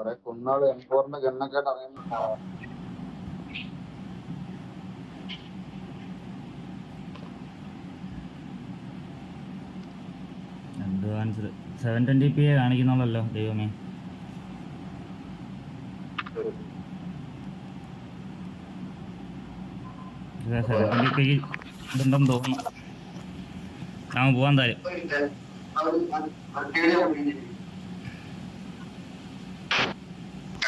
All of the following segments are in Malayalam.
കൊറേ കുന്നാൾ എം ഫോറിന്റെ ഗണ്ണൊക്കെ അറിയുന്നുണ്ടോ advanced seven twenty P A കാണിക്കുന്നുള്ളല്ലോ ദൈവമേ. സെവൻ ട്വന്റി പി ഇതുണ്ടെന്ന് തോന്നുന്നു. ഞാൻ പോവാൻ താരം.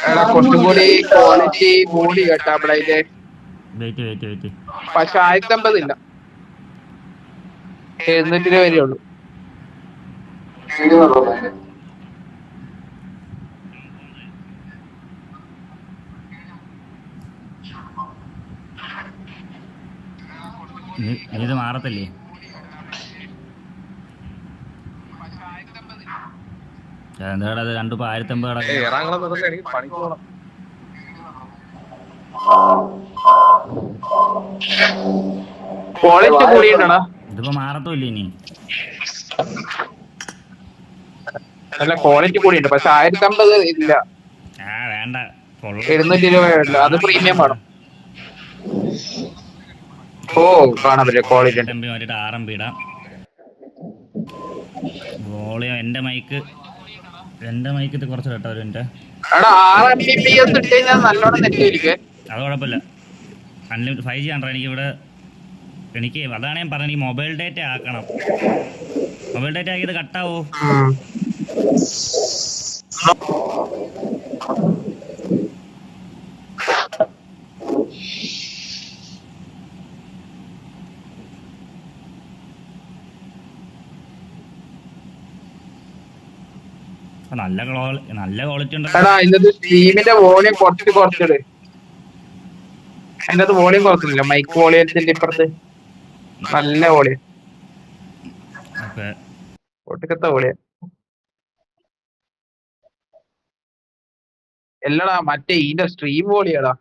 എടാ ക്വാളിറ്റി കൂടി കേട്ടാ ബ്ലൈഡ് വെയിറ്റ് വെയിറ്റ് വെയിറ്റ് പക്ഷെ ആയിരത്തി അമ്പത് ഇല്ല. എഴുന്നൂറ്റി രൂപ വരെ ഉള്ളൂ. നീ നീ ഇത് മാറത്തില്ലേ? എന്താടാ അത് രണ്ടു ആയിരത്തമ്പത് കിടക്കും ഇതിപ്പോ മാറത്തുമില്ല ഇനി. നല്ല ക്വാളിറ്റി കൂടിയുണ്ട് പക്ഷെ ആയിരത്തി അമ്പത് ഇല്ല വേണ്ട. കൊള്ള. എഴുന്നൂറ്റി രൂപ ഉള്ളൂ. അത് പ്രീമിയം വേണം ഓ കാണാൻ പറ്റില്ല ക്വാളിറ്റി ഉണ്ട്. എം ബി മാറ്റിട്ട് ആർ എം ബി വോളിയം എന്റെ മൈക്ക് എന്റെ മൈക്ക് ഇത് കുറച്ച് കേട്ടോ ഒരു മിനിറ്റ് എടാ ആറ് എം ബി പി എസ് ഇട്ട് കഴിഞ്ഞാൽ നല്ലോണം നെറ്റ് ഇരിക്കും അത് കുഴപ്പമില്ല. അൺലിമിറ്റഡ് ഫൈവ് ജി ആണോ എനിക്ക് ഇവിടെ എനിക്ക് അതാണ് ഞാൻ പറഞ്ഞത് മൊബൈൽ ഡേറ്റ ആക്കണം. മൊബൈൽ ഡേറ്റ ആക്കിയത് കട്ടാവോ നല്ല നല്ല ക്വാളിറ്റി ഉണ്ട് എടാ ഇതിന്റെ സ്ട്രീമിന്റെ വോളിയം കുറച്ച് കുറച്ചിട്. അതിന്റെ അത് വോളിയം കുറച്ചില്ല മൈക്ക് വോളിയത്തിന്റെ ഇപ്പുറത്ത്. നല്ല വോളിയം ഒട്ടുക്കത്തെ വോളിയം എല്ലടാ മറ്റേ ഇതിന്റെ സ്ട്രീം വോളിയടാ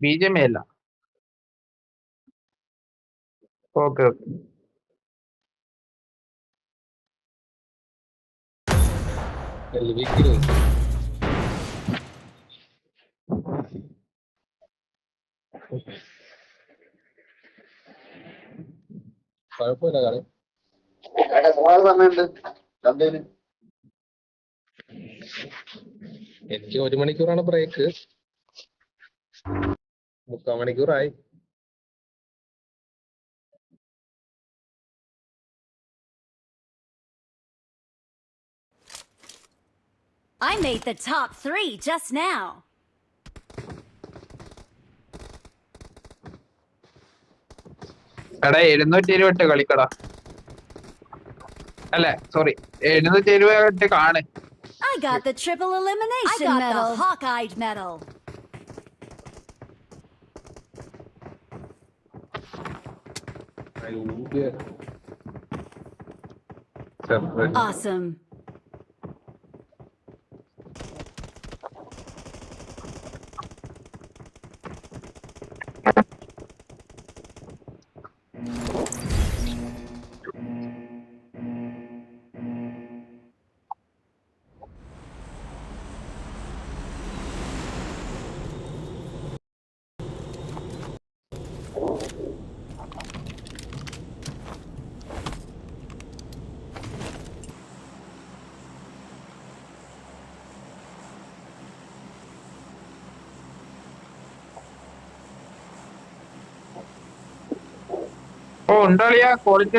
ബി ജെ എം അല്ല. Okay okay. വീക്കിൽ കുഴപ്പമില്ല കളി സമയമുണ്ട് രണ്ടേന് എനിക്ക് ഒരു മണിക്കൂറാണ് ബ്രേക്ക് മുക്കാൽ മണിക്കൂറായി. I made the top three just now. എടാ എഴുന്നൂറ്റി ഇരുപത്തി കളിക്കടാ അല്ലേ സോറി എഴുന്നൂറ്റി ഇരുപത്തി കാണ് I got the triple elimination I got medal. the hawk-eyed medal. Separate. Awesome. ഓ ക്വാളിറ്റി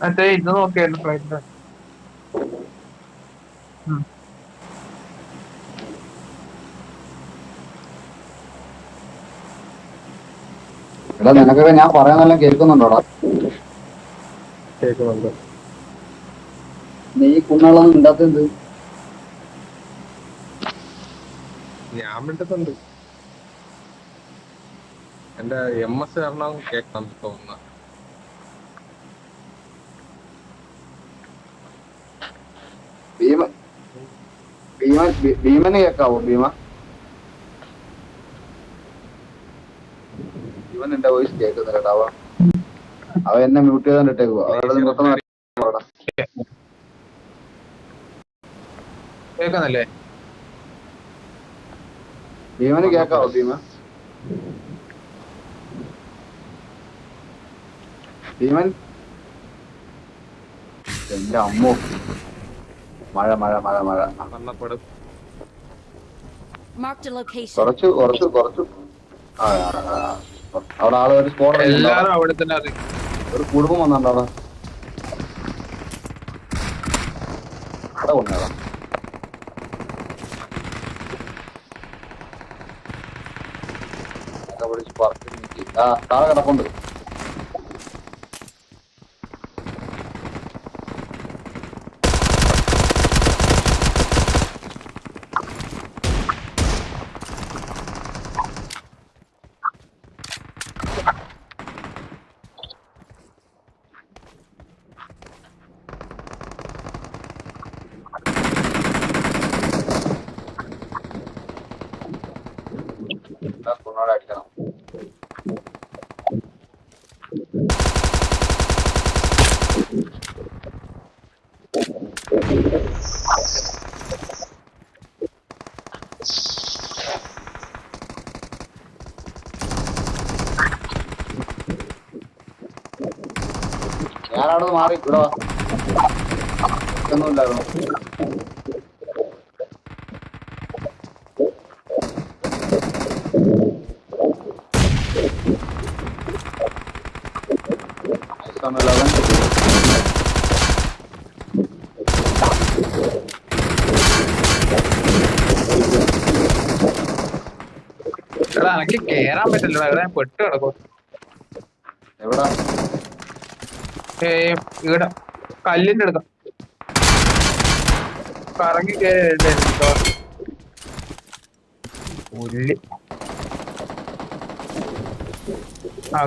മറ്റേ ഇത് നോക്കിയായിരുന്നു ഫ്ലൈറ്റിന്റെ എടാ നിനക്കൊക്കെ ഞാൻ പറയാനെല്ലാം കേൾക്കുന്നുണ്ടോടാ? കേൾക്കുന്നുണ്ട്. നീ കുന്നാളൊന്നും ഉണ്ടാത്തത് ഞാൻ മിണ്ടുന്നുണ്ട് എന്റെ എം എസ് കാരണം കേൾക്കണം തോന്നുന്നു. ഭീമൻ ഭീമ ഭീ- ഭീമന് കേക്കാവോ ഭീമ? ഭീമൻ എന്റെ വോയിസ് കേൾക്കുന്നില്ല കേട്ടോ അവ എന്നെ മ്യൂട്ട് ചെയ്താൽ ഇട്ടേക്കുക അവരുടെ പറയടാ. കേൾക്കുന്നല്ലേ? ഭീമന് കേക്കാവോ ഭീമ? ഭീമൻ എന്റെ അമ്മോ. മഴ മഴ മഴ മഴ. കുറച്ച് കുറച്ച് കുറച്ച്. അവിടെ ആൾ ഒരു സ്പോട്ട് എല്ലാരും അവിടെ തന്നെ ഒരു കുടുംബം വന്നിട്ടുണ്ടോ അവിടെ. താഴെ കിടപ്പുണ്ട്. മാറി ഇവിടെ ഒന്നുമില്ലായിരുന്നു. എനിക്ക് കേറാൻ പറ്റില്ല പെട്ട് കിടക്കും എവിടാ? ഇവിടെ കല്ലിന്റെ എടുക്കാം കറങ്ങി കയറി ആ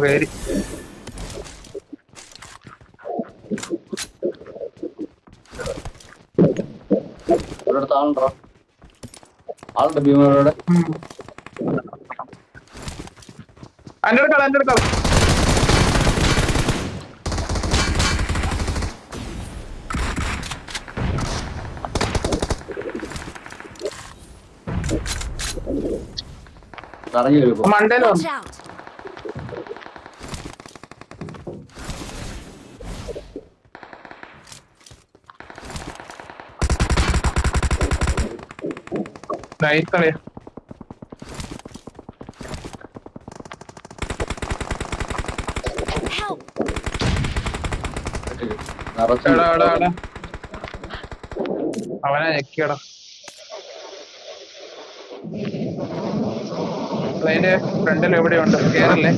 അടുത്ത് ആളുണ്ടോ? ആളുണ്ട് ഭീമയുടെ എന്റെ അടുക്കള നൈസ് കളിയാ. അവനെ ഞെക്കിയടാ. അതിന്റെ ഫ്രണ്ടിൽ എവിടെയുണ്ട് കേറല്ലേ?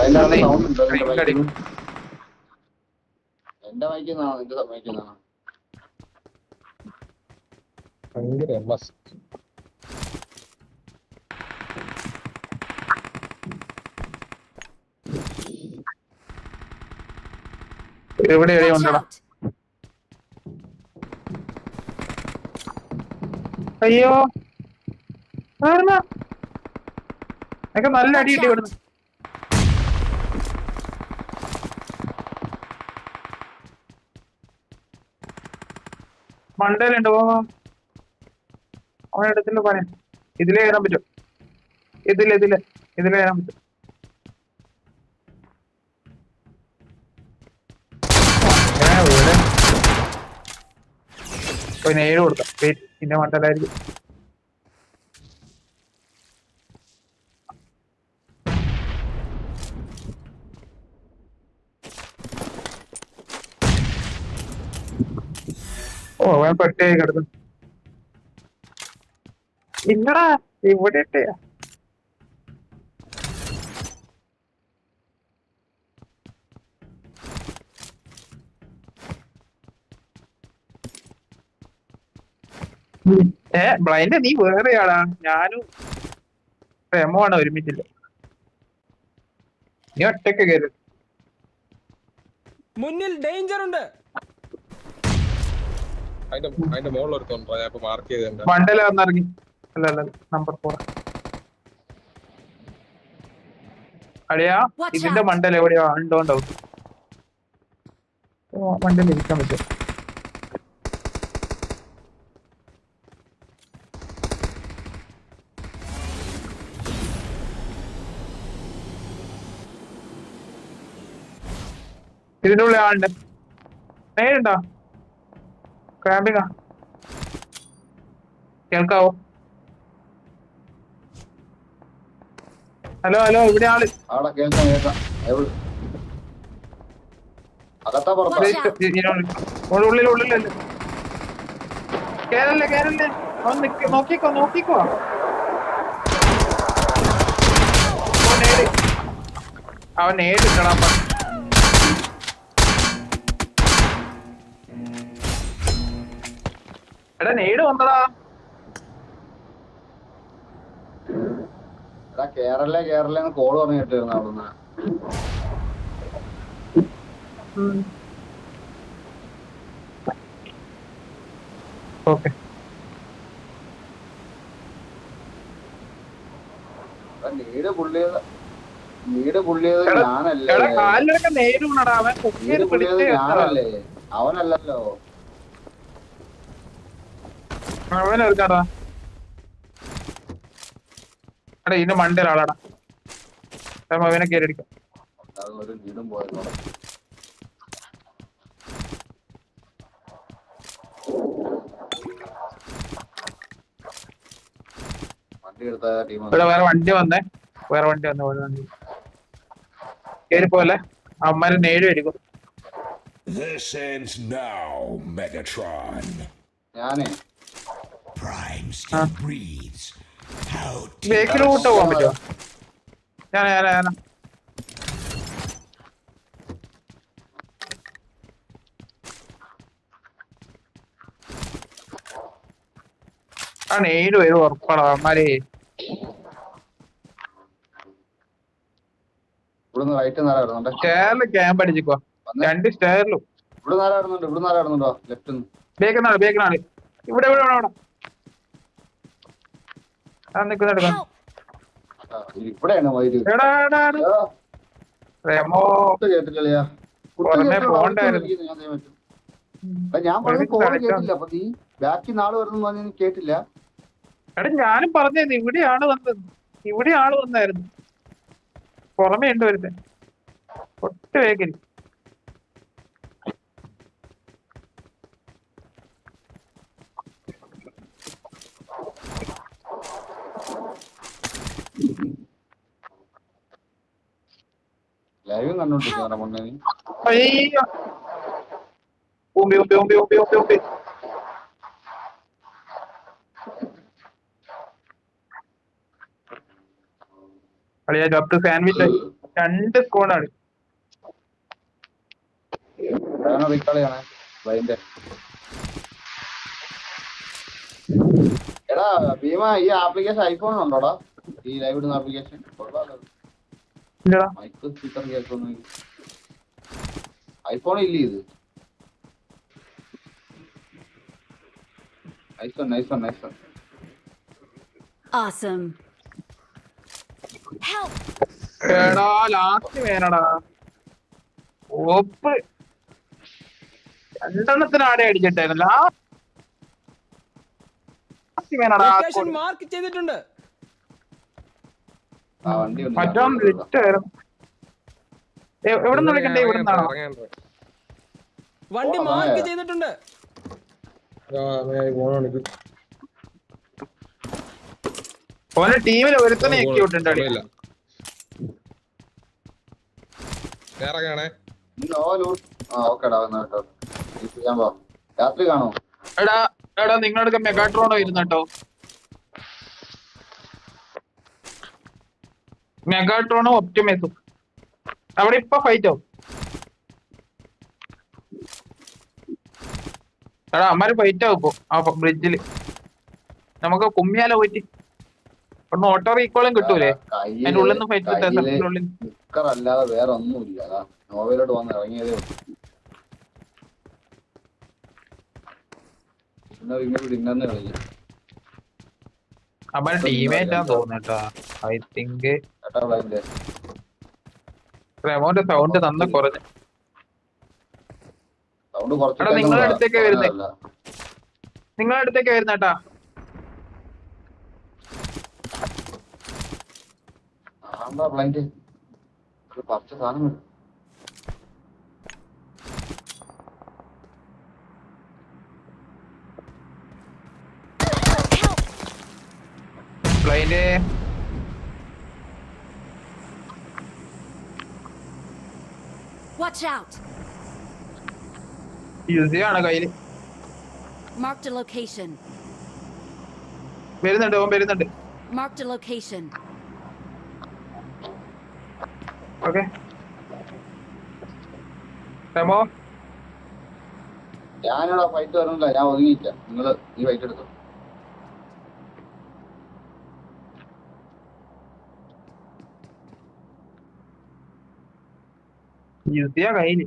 അതിന്റെ സൗണ്ട് ഉണ്ട്. എന്റെ നിന്റെ ഭയങ്കര എവിടെ ഉണ്ടടാ. അയ്യോ? നിനക്ക് നല്ല അടി കിട്ടി ഇവിടുന്ന് മണ്ടയിലുണ്ട് അവൻ എടുത്തില്ല പറയാം ഇതിലേ കയറാൻ പറ്റും. ഇതിൽ ഇതിൽ ഇതിലേ കയറാൻ പറ്റും. ഏ, വീട്. പോയി നേര് കൊടുക്കാം. പിന്നെ മണ്ടലായിരിക്കും ഓ അവൻ പട്ടിയായി കിടന്നു. ഇല്ലടാ ഇവിടെ ഇട്ടയാ ഏ ബ്ലൈൻഡ് നീ വേറെയാടാ ഞാനും പ്രേമമാണ് ഒരുമിച്ചില്ല നീ ഒറ്റയ്ക്ക് കയറി. മുന്നിൽ ഡേഞ്ചർ ഉണ്ട്. അതിന്റെ അതിന്റെ മുകളിൽ ഒരുത്തുണ്ടോ ഞാൻ ഇപ്പൊ മാർക്ക് ചെയ്തിട്ടുണ്ട് വണ്ടല വന്നിറങ്ങി. അല്ല അല്ല നമ്പർ ഫോർ അടിയാ ഇതിന്റെ. മണ്ടൽ എവിടെയോ? ഉണ്ടോ ഉണ്ടാവും വണ്ടിയിൽ ഇരിക്കാൻ പറ്റും ഇതിന്റെ ആളുണ്ട്. നേരുണ്ടോ? ക്രാമ്പിങ്ങാ കേൾക്കാവോ ഹലോ ഹലോ ഇവിടെ ആൾ അവിടെ കേൾക്കാം കേൾക്കാം അകത്താ പുറത്താ. ഉള്ളിൽ ഉള്ളിലല്ലേ കേരല്ലേ കേരല്ലേ അവൻ നിക്ക് നോക്കിക്കോ നോക്കിക്കോ അവൻ നേര് അവൻ എടാ നേട് വന്നടാ എടാ കേരള കേരള കോൾ പറഞ്ഞു കേട്ടിരുന്നു അവിടുന്ന്. ഓക്കെ. എടാ, നീട് പുള്ളിയത് നീട് പുള്ളിയത് എടാ, ഞാനല്ലേ? നീട് പുള്ളിയത് ഞാനല്ലേ? അവനല്ലല്ലോ. അവൻ എടുക്കാടാ എടാ ഇതിന്റെ മണ്ടയിൽ ആളാടാ. അവനെ കയറി അടിക്കാം. ഇവിടെ വേറെ വണ്ടി വന്നേ. വേറെ വണ്ടി വന്നേ വേറെ വണ്ടി. കയറി പോലെ അമ്മരെ നേര് അടിക്കും. This ends now, Megatron. ഞാനേ Prime still breathes. How ബേക്കിൽ കൂട്ട പോകാൻ പറ്റുമോ? ഞാൻ ഞാൻ ഞാൻ നേര് വരും ഉറപ്പാണ്. അവന്മാരെ ഇവിടുന്ന് റൈറ്റ് നേരെ വരുന്നുണ്ട്. സ്റ്റെയറിൽ ക്യാമ്പ് അടിച്ചിക്കോ. വന്നേ. രണ്ട് സ്റ്റെയറിലും ഇവിടെ നേരെ വരുന്നുണ്ട്? ഇവിടെ നേരെ വരുന്നുണ്ടോ? ലെഫ്റ്റ് ബേക്കുന്നാൾ ബേക്കുന്നാൾ ഇവിടെ ഇവിടെ ഇവിടെ ഇവിടെ. നിക്കുന്നെടുക്കാം ഇവിടെയാണ് വൈദ്യുതി പോണ്ടായിരുന്നു. ഞാൻ പറഞ്ഞ കോൾ കളിക്കാൻ. കേട്ടില്ല അപ്പൊ നീ ബാക്കി നാൾ വരുന്നു പറഞ്ഞ നീ കേട്ടില്ല? എടാ ഞാനും പറഞ്ഞത് ഇവിടെയാണ് വന്നത് ഇവിടെ ആൾ വന്നായിരുന്നു. പുറമേ ഉണ്ട് വരുന്നത് ഒട്ട് ലൈവും കണ്ടോണ്ടിരിക്കുന്ന മുന്നേ നീ അയ്യോ. ഉമ്പി ഉമ്പി ഉമ്പി ഉമ്പി ഉമ്പി ഉമ്പി അളിയാ ഡോക്ടർ സാൻഡ്വിച്ച് രണ്ട് സ്കൂണാണ് ഞാനോ റീക്കാളിയാണ് വൈന്റെ എടാ ഭീമ ഈ ആപ്ലിക്കേഷൻ ഐഫോൺ ഉണ്ടോടാ? ഈ ലൈവ് ഇടുന്ന ആപ്ലിക്കേഷൻ ഇല്ലടാ മൈക്ക് സ്പീക്കർ കേൾക്കുന്നു ഐഫോൺ ഇല്ല ഇത്? IPhone iPhone iPhone Awesome. Help! എടാ ലാസ്റ്റ് വേണടാ ഓപ്പ്. രണ്ടെണ്ണത്തിന് ആടെ അടിച്ചിട്ടായിരുന്നു ലാസ്റ്റ് വേണടാ മാർക്ക് ചെയ്തിട്ടുണ്ട്. മറ്റോ വണ്ടി മാർക്ക് ചെയ്തിട്ടുണ്ട്. ഓനെ ടീമിൽ ഒരുത്തനെ പോ രാത്രി കാണോ എടാ എടാ നിങ്ങളുടെ മെഗാട്രോണോ ഇരുന്നട്ടോ മെഗാട്രോണും ഒപ്റ്റിമൈസും. അവിടെ ഇപ്പൊ ഫൈറ്റ് ആവും. എടാ അമ്മാര് ഫൈറ്റ് ആവും ഇപ്പൊ. ആ ബ്രിഡ്ജിൽ നമുക്ക് കുമ്മിയാല പോയിട്ട്. ഒന്ന് ഓട്ടോ റീക്കോളും കിട്ടൂലേ? അതിന്റെ ഉള്ളിൽ നിന്ന് ഫൈറ്റ് കിട്ടാൻ ടീമേറ്റാ നിക്കർ അല്ലാതെ വേറെ ഒന്നുമില്ല. നോവലോട്ട് വന്ന് ഇറങ്ങിയതേ അമ്മാര് ടീമേറ്റാന്ന് ഐ തിങ്ക് കേട്ടാ ബ്ലൈൻഡ് റെമോന്റെ സൗണ്ട് നന്ന കുറഞ്ഞു സൗണ്ട് കുറച്ച് നിങ്ങളുടെ. അടുത്തേക്ക് വരുന്നേ. നിങ്ങളുടെ അടുത്തേക്ക് വരുന്നേട്ടാ ആണ്ടാ ബ്ലൈൻഡ് പച്ച സാധനം വരും. Watch out! യൂസ് ആണ് കയ്യിൽ Marked a location. വരുന്നുണ്ട് ഓൻ വരുന്നുണ്ട് Marked a location. ഓക്കെ റമോ ഞാനിവിടെ ഫൈറ്റ് വരുന്നില്ല ഞാൻ ഒതുങ്ങിയില്ല നിങ്ങൾ ഈ ഫൈറ്റ് എടുത്തു ചെയ്യാ കയ്യിൽ.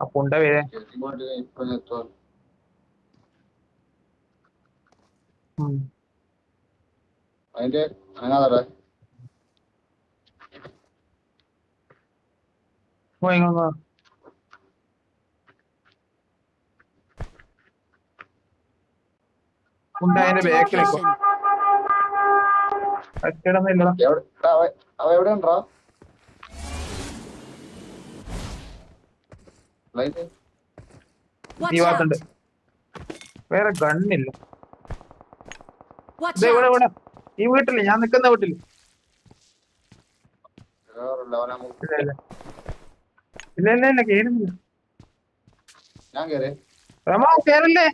അപ്പൊ ഉണ്ട വരെ. ഇങ്ങോട്ട് ഇപ്പൊ ഞാൻ എത്തുവാ. അതിന്റെ അവ എവിടെ ഉണ്ടോ ഭാഗത്തുണ്ട്! വേറെ ഗണ്ണില്ല. ഇവിടെ! ഇവിടെ. ഈ വീട്ടിൽ ഞാൻ നിക്കുന്ന വീട്ടിൽ. ഇല്ല ഇല്ല. ഇല്ല ഇല്ല ഇല്ല കേറുന്നില്ല. ഞാൻ കേറി. റമോ കേറല്ലേ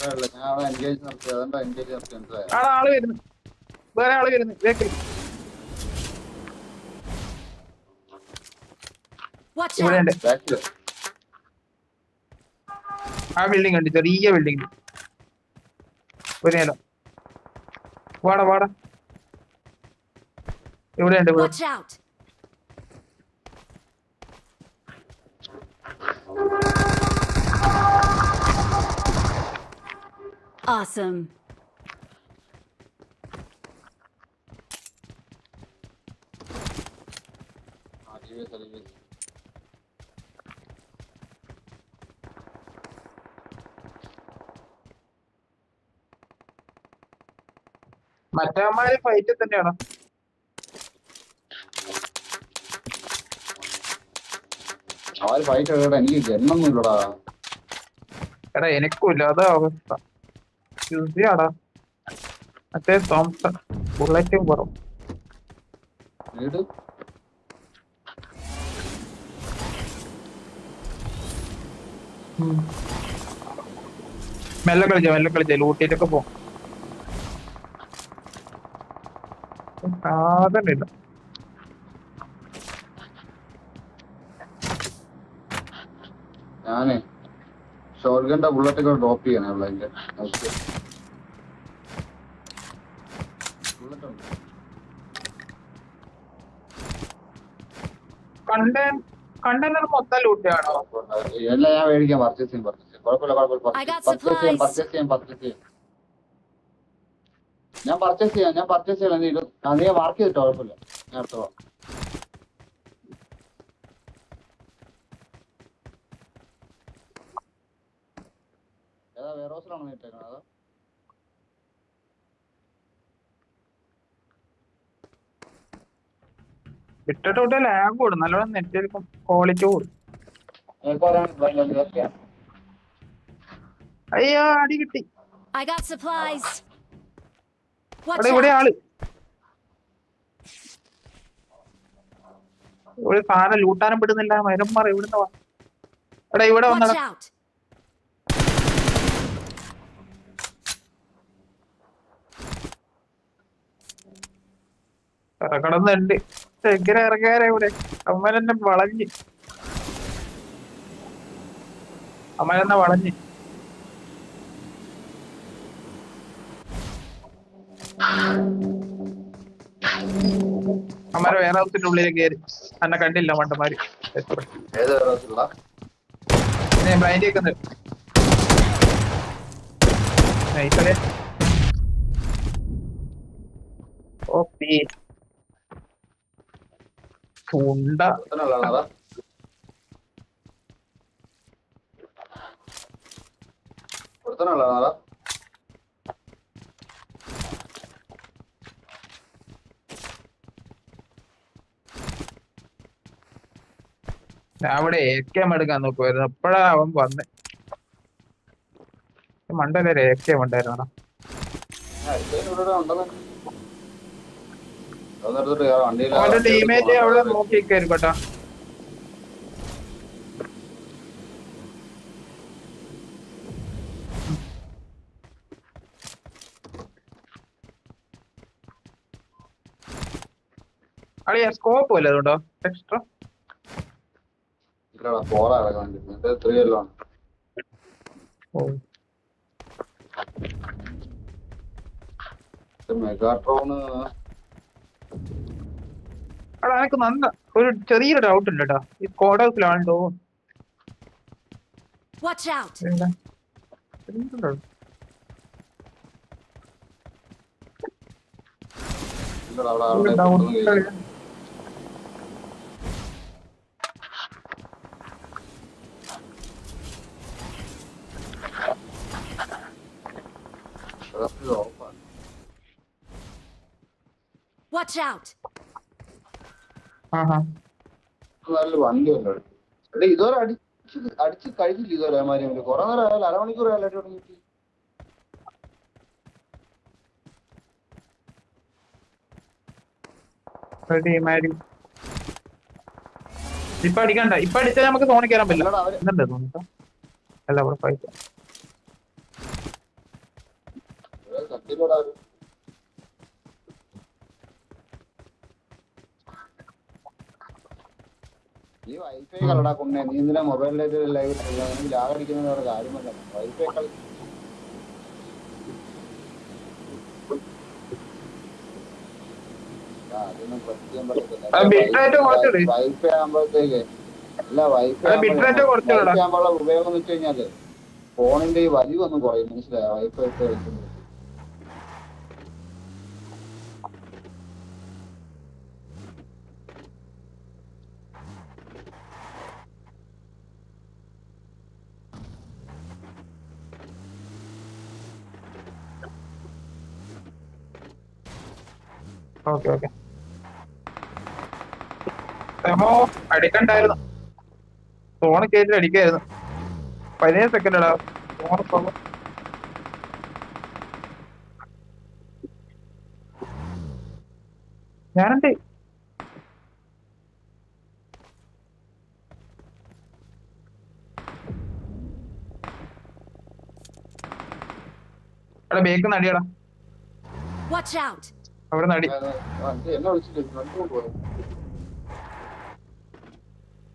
കേറില്ല ഞാൻ അവിടെ എൻഗേജ് നിർത്തി അതുകൊണ്ടാ എൻഗേജ് നിർത്തി മനസ്സിലായോ ആടെ ആൾ വരുന്നു. വേറെ ആൾ വരുന്നു. ബാക്കിൽ ആ ബിൽഡിംഗ് ഉണ്ട് ചെറിയ ബിൽഡിംഗ് ഒരു നേരം. വാടാ വാടാ. ഇവിടെ Awesome. മറ്റവന്മാര് ഫൈറ്റ് തന്നെയാണോ? അവർ ഫൈറ്റ് എനിക്ക് ജന്മൊന്നും ഇല്ലടാ എടാ എനിക്കും ഇല്ല അതാ അവസ്ഥ. യൂസിയാടാ മറ്റേ തോംസൺ ബുള്ളറ്റും കുറവും മെല്ലെ കളിച്ച മെല്ലെ കളിച്ച ലൂട്ടിയിട്ടൊക്കെ പോ. സാധനമില്ല ഞാനേ ഷോർഗന്റെ ബുള്ളറ്റ് ഒക്കെ ഡ്രോപ്പ് ചെയ്യണേ ബ്ലൈൻഡ് അതിന്റെ ബുള്ളറ്റ് ഉണ്ട് കണ്ടെയ്നർ മൊത്തം എല്ലാം ഞാൻ മേടിക്കാം പർച്ചേസ് ചെയ്യാം പർച്ചേസ് ചെയ്യാം. കുഴപ്പമില്ല കുഴപ്പമില്ല I got പർച്ചേസ് ചെയ്യാം പർച്ചേസ് ചെയ്യാം പർച്ചേസ് ചെയ്യാം. ഞാൻ പർച്ചേസ് ചെയ്യാം ഞാൻ പർച്ചേസ് ചെയ്യാം. നീ നീ മാർക്ക് ചെയ്തിട്ടോ കുഴപ്പമില്ല. ഞാൻ എടുത്തോളാം. ഏതാ വേറെ ഹോസ്റ്റലാണോ നീ അതോ ഇട്ടിട്ട് ലാഗ് കൂടും. നല്ലോണം നെറ്റ് ക്വാളിറ്റി കൂടും. അയ്യോ അടി കിട്ടി. ഇവിടെ ആൾ. ഇവിടെ സാധനം ലൂട്ടാനും പെടുന്നില്ല. മരന്മാർ ഇവിടുന്ന് വാ. എടാ ഇവിടെ വന്നട! കിടന്നുണ്ട്. എങ്ങനെ ഇറങ്ങാനാ ഇവിടെ? അമ്മനെന്നെ വളഞ്ഞ്. അമ്മനെന്നെ വളഞ്ഞ്. അമ്മരെ വേറെ ഹൗസിന്റെ ഉള്ളിലേക്ക് കയറി എന്നെ കണ്ടില്ല മണ്ടന്മാര്. ഓ പി ഹൗസിലുള്ള ബ്ലൈൻഡ് കേൾക്കുന്നത് നൈസല്ലേ ഓപ്പി ചുണ്ട ഞാൻ അവിടെ ഏക്കം എടുക്കാൻ നോക്കുമായിരുന്നു അപ്പോഴാ അവൻ വന്നെ. മണ്ടല്ലേ ഏക്കം ഉണ്ടായിരുന്നു ഇവിടെ ഉണ്ടെന്ന് അതെടുത്തിട്ട് കയറാം വണ്ടിയിൽ അവന്റെ ടീമേറ്റ് അവിടെ നോക്കി കയറി കേട്ടോ. അളിയാ സ്കോപ്പ് വല്ല അതുകൊണ്ടോ എക്സ്ട്രാ ഇല്ലടാ ഫോറാ വേണ്ടി മറ്റേ ത്രീ എല്ലാം ആണ് മെഗാട്രോണ് അവിടെ എനിക്ക് നന്ന ഒരു ചെറിയൊരു ഡൗട്ട് ഉണ്ട് കേട്ടോ ഈ കോഡ് ഹൗസിലാണല്ലോ Watch out! എന്താ? ചെറിയൊരു doubt. ഇല്ലടാ അവിടെ ഒരു അവിടെ doubt പൊട്ടുന്ന ഉണ്ട്. കേസ് ഓഫാണ് Watch out! നല്ല വണ്ടിയല്ലോ എടാ ഇതുവരെ അടിച്ച് അടിച്ച് കഴിഞ്ഞില്ല ഇതുവരെ മാരി കുറെ നേരം ആയാലും അരമണിക്കൂർ ആയാലും അടി തുടങ്ങിയിട്ട് ഇപ്പൊ അടിക്കണ്ട. ഇപ്പൊ അടിച്ചാൽ നമുക്ക് തോന്നി കയറാൻ പറ്റില്ല. അല്ല അവിടെ ഫൈറ്റ് കളടാ കൊണ്ടേ നീ എന്തിനാ മൊബൈലിലേക്ക് ലൈവ് ഇട്ടില്ല ലാഗ് അടിക്കുന്നത് വേറെ കാര്യമല്ല വൈഫൈ കളി അതൊന്നും. വൈഫൈ ആകുമ്പോഴത്തേക്ക് അല്ല വൈഫൈ ആകുമ്പോഴുള്ള ഉപയോഗം എന്ന് വെച്ച് കഴിഞ്ഞാൽ ഫോണിന്റെ ഈ വലിവ് ഒന്നും കുറയും. മനസ്സിലായോ? വൈഫൈ ഒക്കെ വെക്കുന്നത് ഓക്കെ ഓക്കെ. ഡെമോ അടിക്കണ്ടായിരുന്നു. ഫോണ് കയറ്റി അടിക്കായിരുന്നു. പതിനേഴ് സെക്കൻഡ് ഫോൺ ഇപ്പൊ- ഞാനെന്ത്? എടാ നടിയടാ. Watch out! അവിടെ നടി.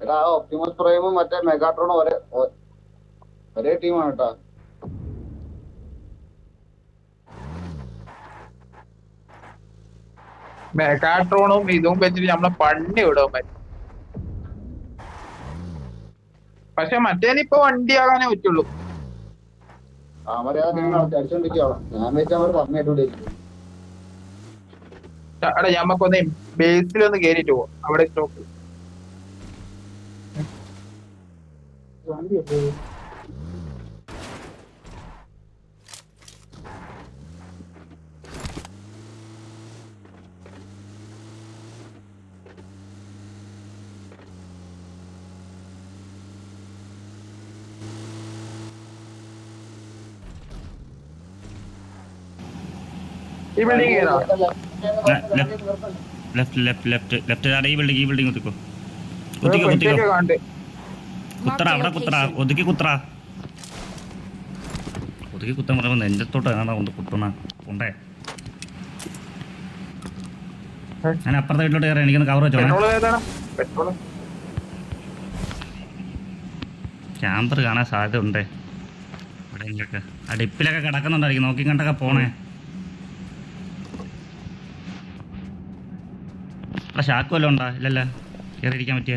എടാ ഒപ്റ്റിമസ് പ്രൈമും മറ്റേ മെഗാട്രോണും ഒരേ ഒ- ഒരേ ടീമാണ് കേട്ടാ. മെഗാട്രോണും ഇതും വെച്ചിട്ട് നമ്മളെ പണ്ണി വിടും പക്ഷെ മറ്റേനിപ്പോ വണ്ടിയാകാനേ പറ്റുള്ളൂ ആകാനേ പറ്റുള്ളൂ. അടിച്ചോണ്ടിരിക്കുകയാണ് ഞാൻ വെച്ചാൽ അവർ എടാ ഞമ്മക്കൊന്ന് ബേസിലൊന്ന് കേറിട്ട് പോവാം അവിടെ സ്റ്റോപ്പ് ഈ ബിൽഡിംഗ് കയറാ ലെഫ്റ്റ് ലെഫ്റ്റ് ലെഫ്റ്റ് ലെഫ്റ്റ് ഈ ബിൽഡിംഗ് ഈ ബിൽഡിംഗ് കുത്തിക്കോ കുത്തിക്കോ കുത്തിക്കോ കണ്ട്. കുത്തറ അവിടെ കുത്തറ ഒതുക്കി കുത്തറ ഒതുക്കി കുത്താൻ പറയുമ്പോൾ നെഞ്ചത്തോട്ട് ഏതാണ്ടാ ഒന്ന് കുത്തുന്ന? ഉണ്ടേ ഞാൻ അപ്പുറത്തെ വീട്ടിലോട്ട് കയറി. എനിക്കൊന്ന് കവർ പെട്രോൾ ക്യാമ്പർ കാണാൻ സാധ്യത ഉണ്ടേ ഇവിടെ ആ ഡിപ്പിലൊക്കെ കിടക്കുന്നുണ്ടായിരിക്കും. നോക്കി കണ്ടൊക്കെ പോണേ. ആ ഷാക്ക് വല്ലതും ഉണ്ടാ? ഇല്ലല്ല? കയറിയിരിക്കാൻ പറ്റിയ?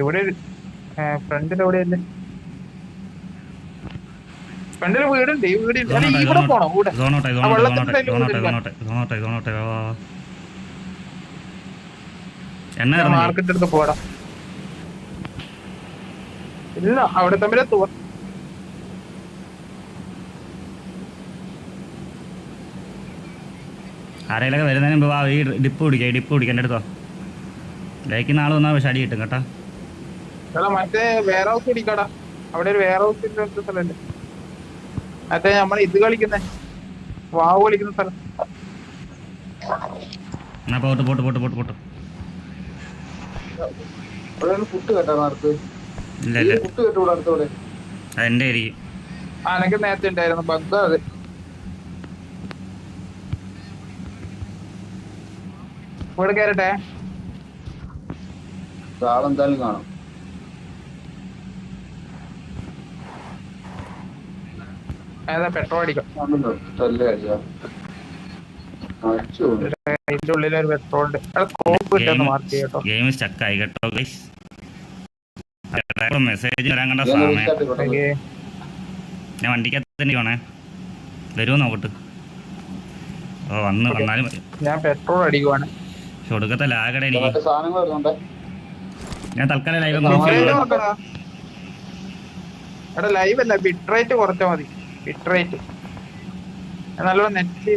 ഇവിടെ ഫ്രണ്ടിൽ എവിടെയല്ലേ വീടുണ്ട് ഈ വീട് പോണോ മാർക്കറ്റ് എടുത്ത് പോടാ. ഇല്ല അവിടെ തമ്മിലെ തുവ ആരെങ്കിലൊക്കെ വരുന്നതിന് മുമ്പ് വാ ഈ ഡിപ്പ് പിടിക്കാം ഈ ഡിപ്പ് പിടിക്കാം എന്റെ അടുത്തോ? ലേക്ക് നാളെ വന്നാൽ അടി കിട്ടും കേട്ടോ. മറ്റേ വെയർ ഹൗസ് പിടിക്കടാ അവിടെ ഒരു വെയർ ഹൗസ് സ്ഥലമുണ്ട് മറ്റേ നമ്മൾ ഇത് കളിക്കുന്നേ വാവ് കളിക്കുന്ന സ്ഥലം. എന്നാ പോട്ട് പോട്ട് പോട്ട് പോട്ട് പോട്ട്. അവിടെ ഫുഡ് ഇല്ല ഇല്ല. ആയിരിക്കും. ആ എനിക്ക് നേരത്തെ ഉണ്ടായിരുന്നു. ബഗ് ഇവിടെ കയറട്ടെ ആളെന്തായാലും കാണും. ഏതാ പെട്രോൾ അടിക്കാം ഉള്ളിൽ ഒരു പെട്രോൾ ഉണ്ട് സ്കോപ്പ് മാർക്ക് ചെയ്യട്ടോ ഗെയിം സ്റ്റക്കായി കേട്ടോ. ഗൈസ് മെസ്സേജ് വരാൻ കണ്ട ഞാൻ സമയം. ഞാൻ വണ്ടിക്കകത്ത് തന്നെ വേണേ വരുമോ നോക്കട്ട്. ഓ വന്ന് വന്നാലും ഞാൻ പെട്രോൾ അടിക്കുവാണ്. ഒടുക്കത്തെ ലാഗടേ എനിക്ക്. സാധനങ്ങൾ വരുന്നുണ്ടേ. ഞാൻ തൽക്കാലം ലൈവ്. ലൈവ് അല്ല ബിട്രേറ്റ് കുറച്ചാ മതി. ബിട്രേറ്റ് നല്ലോണം നെറ്റ്